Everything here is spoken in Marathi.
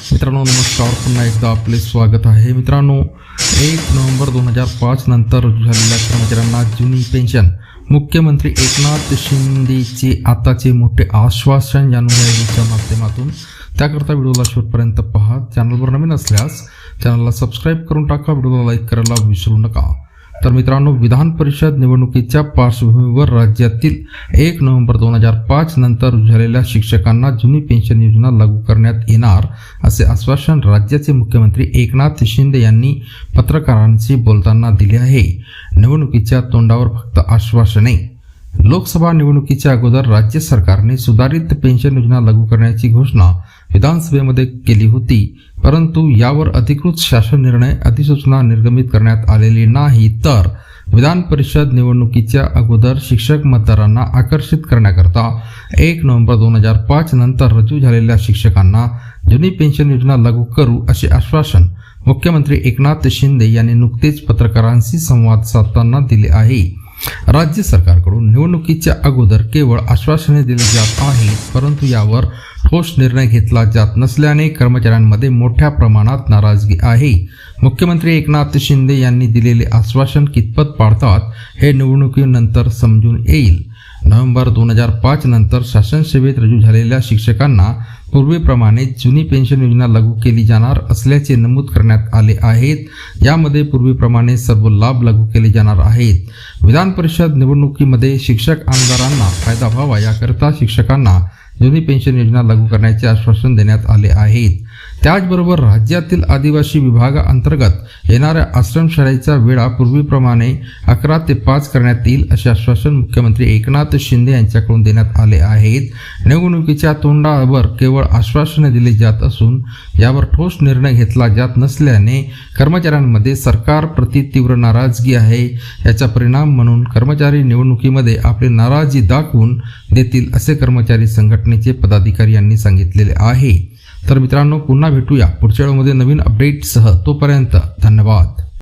मित्रांनो नमस्कार. पुन्हा एकदा आपले स्वागत आहे. मित्रांनो एक नोव्हेंबर दोन हजार पाच नंतर रुजू झालेल्या कर्मचाऱ्यांना जुनी पेन्शन. मुख्यमंत्री एकनाथ शिंदेचे आताचे मोठे आश्वासन या व्हिडिओच्या माध्यमातून. त्याकरता व्हिडिओला शेवटपर्यंत पहा. चॅनलवर नवीन असल्यास चॅनलला सबस्क्राईब करून टाका. व्हिडिओला लाईक करायला विसरू नका. तर मित्रांनो विधान परिषद निवडणुकीच्या पार्श्वभूमीवर राज्यातील एक नोव्हेंबर दोन हजार पाच नंतर झालेल्या शिक्षकांना जुनी पेन्शन योजना लागू करण्यात येणार असे आश्वासन राज्याचे मुख्यमंत्री एकनाथ शिंदे यांनी पत्रकारांशी बोलताना दिले आहे. निवडणुकीच्या तोंडावर फक्त आश्वासने. लोकसभा निवडणुकीच्या अगोदर राज्य सरकारने सुधारित पेन्शन योजना लागू करण्याची घोषणा विधानसभेमध्ये केली होती. परंतु यावर अधिकृत शासन निर्णय अधिसूचना निर्गमित करण्यात आलेली नाही तर विधान परिषद निवडणुकीच्या अगोदर शिक्षक मतदारांना आकर्षित करण्याकरता एक नोव्हेंबर दोन हजार पाच नंतर रजू झालेल्या शिक्षकांना जुनी पेन्शन योजना लागू करू असे आश्वासन मुख्यमंत्री एकनाथ शिंदे यांनी नुकतेच पत्रकारांशी संवाद साधताना दिले आहे. राज्य सरकारकडून निवडणुकीच्या अगोदर केवळ आश्वासने दिली जात आहेत परंतु यावर ठोस निर्णय घेतला जात नसल्याने कर्मचाऱ्यांमध्ये मोठ्या प्रमाणात नाराजगी आहे. मुख्यमंत्री एकनाथ शिंदे यांनी दिलेले आश्वासन कितपत पाळतात हे निवडणुकीनंतर समजून येईल. नोव्हेंबर दोन हजार पाच नंतर शासन सेवेत रुजू झालेल्या शिक्षकांना पूर्वीप्रमाणे जुनी पेन्शन योजना लागू केली जाणार असल्याचे नमूद करण्यात आले आहेत. यामध्ये पूर्वीप्रमाणे सर्व लाभ लागू केले जाणार आहेत. विधान परिषद निवडणुकीमध्ये शिक्षक आमदारांना फायदा व्हावा याकरता शिक्षकांना जुनी पेन्शन योजना लागू करण्याचे आश्वासन देण्यात आले आहेत. त्याचबरोबर राज्यातील आदिवासी विभागाअंतर्गत येणाऱ्या आश्रमशाळेचा वेळा पूर्वीप्रमाणे अकरा ते पाच करण्यात येईल असे आश्वासन मुख्यमंत्री एकनाथ शिंदे यांच्याकडून देण्यात आले आहेत. निवडणुकीच्या तोंडावर केवळ आश्वासने दिली जात असून यावर ठोस निर्णय घेतला जात नसल्याने कर्मचाऱ्यांमध्ये सरकारप्रती तीव्र नाराजगी आहे. याचा परिणाम म्हणून कर्मचारी निवडणुकीमध्ये आपली नाराजी दाखवून देतील असे कर्मचारी संघटनेचे पदाधिकारी यांनी सांगितलेले आहे. तर मित्रांनो पुन्हा भेटूया पुढच्या वेळेमध्ये नवीन अपडेटसह तोपर्यंत धन्यवाद.